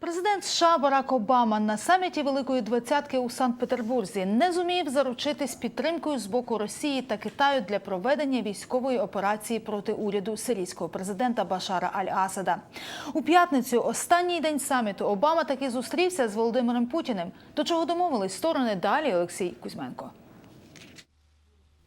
Президент США Барак Обама на саміті Великої Двадцятки у Санкт-Петербурзі не зумів заручитись підтримкою з боку Росії та Китаю для проведення військової операції проти уряду сирійського президента Башара Аль-Асада. У п'ятницю, останній день саміту, Обама таки зустрівся з Володимиром Путіним. До чого домовились сторони далі Олексій Кузьменко.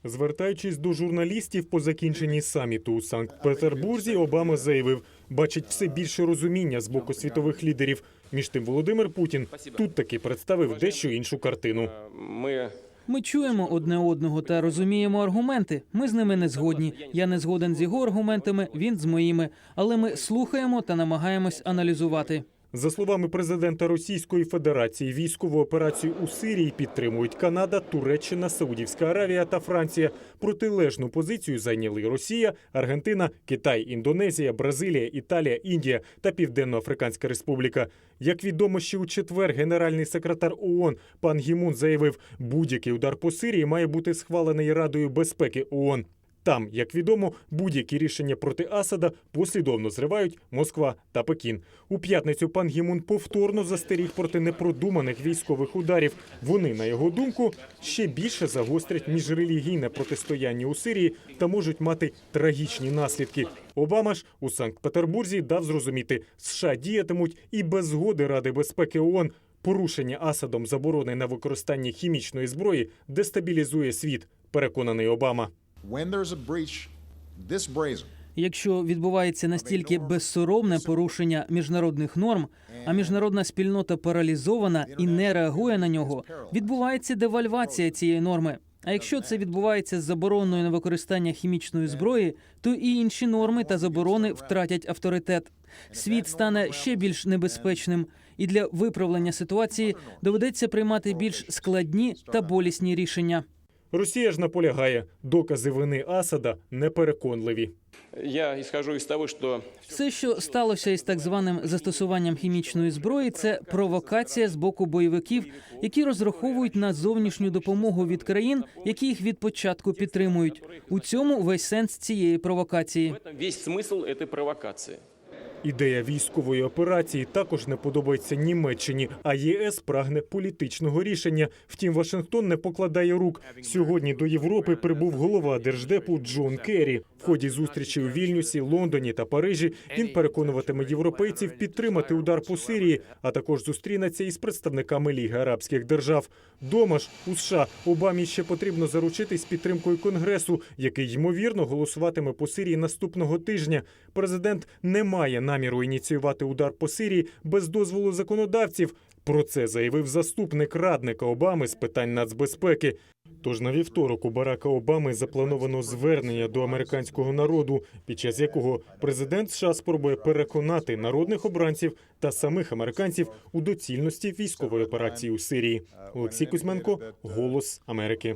Звертаючись до журналістів по закінченні саміту у Санкт-Петербурзі, Обама заявив, бачить все більше розуміння з боку світових лідерів. Між тим, Володимир Путін тут таки представив дещо іншу картину. Ми Ми чуємо одне одного та розуміємо аргументи. Ми з ними не згодні. Я не згоден з його аргументами, він з моїми. Але ми слухаємо та намагаємось аналізувати. За словами президента Російської Федерації, військову операцію у Сирії підтримують Канада, Туреччина, Саудівська Аравія та Франція. Протилежну позицію зайняли Росія, Аргентина, Китай, Індонезія, Бразилія, Італія, Індія та Південно-Африканська Республіка. Як відомо, ще у четвер генеральний секретар ООН пан Гімун заявив, будь-який удар по Сирії має бути схвалений Радою безпеки ООН. Там, як відомо, будь-які рішення проти Асада послідовно зривають Москва та Пекін. У п'ятницю пан Гімун повторно застеріг проти непродуманих військових ударів. Вони, на його думку, ще більше загострять міжрелігійне протистояння у Сирії та можуть мати трагічні наслідки. Обама ж у Санкт-Петербурзі дав зрозуміти, США діятимуть і без згоди Ради безпеки ООН. Порушення Асадом заборони на використання хімічної зброї дестабілізує світ. Переконаний Обама. Якщо відбувається настільки безсоромне порушення міжнародних норм, а міжнародна спільнота паралізована і не реагує на нього, відбувається девальвація цієї норми. А якщо це відбувається з забороною на використання хімічної зброї, то і інші норми та заборони втратять авторитет. Світ стане ще більш небезпечним, і для виправлення ситуації доведеться приймати більш складні та болісні рішення. Росія ж наполягає, докази вини Асада непереконливі. я ісхожу із того, що Все, що сталося із так званим застосуванням хімічної зброї, це провокація з боку бойовиків, які розраховують на зовнішню допомогу від країн, які їх від початку підтримують. У цьому весь сенс цієї провокації. весь смисл этой провокации. Ідея військової операції також не подобається Німеччині, а ЄС прагне політичного рішення. Втім, Вашингтон не покладає рук. Сьогодні до Європи прибув голова держдепу Джон Керрі. В ході зустрічі у Вільнюсі, Лондоні та Парижі він переконуватиме європейців підтримати удар по Сирії, а також зустрінеться із представниками Ліги Арабських держав. Дома ж у США Обамі ще потрібно заручитись підтримкою Конгресу, який ймовірно голосуватиме по Сирії наступного тижня. Президент не має наміру ініціювати удар по Сирії без дозволу законодавців. Про це заявив заступник радника Обами з питань нацбезпеки. Тож на вівторок у Барака Обами заплановано звернення до американського народу, під час якого президент США спробує переконати народних обранців та самих американців у доцільності військової операції у Сирії. Олексій Кузьменко, Голос Америки.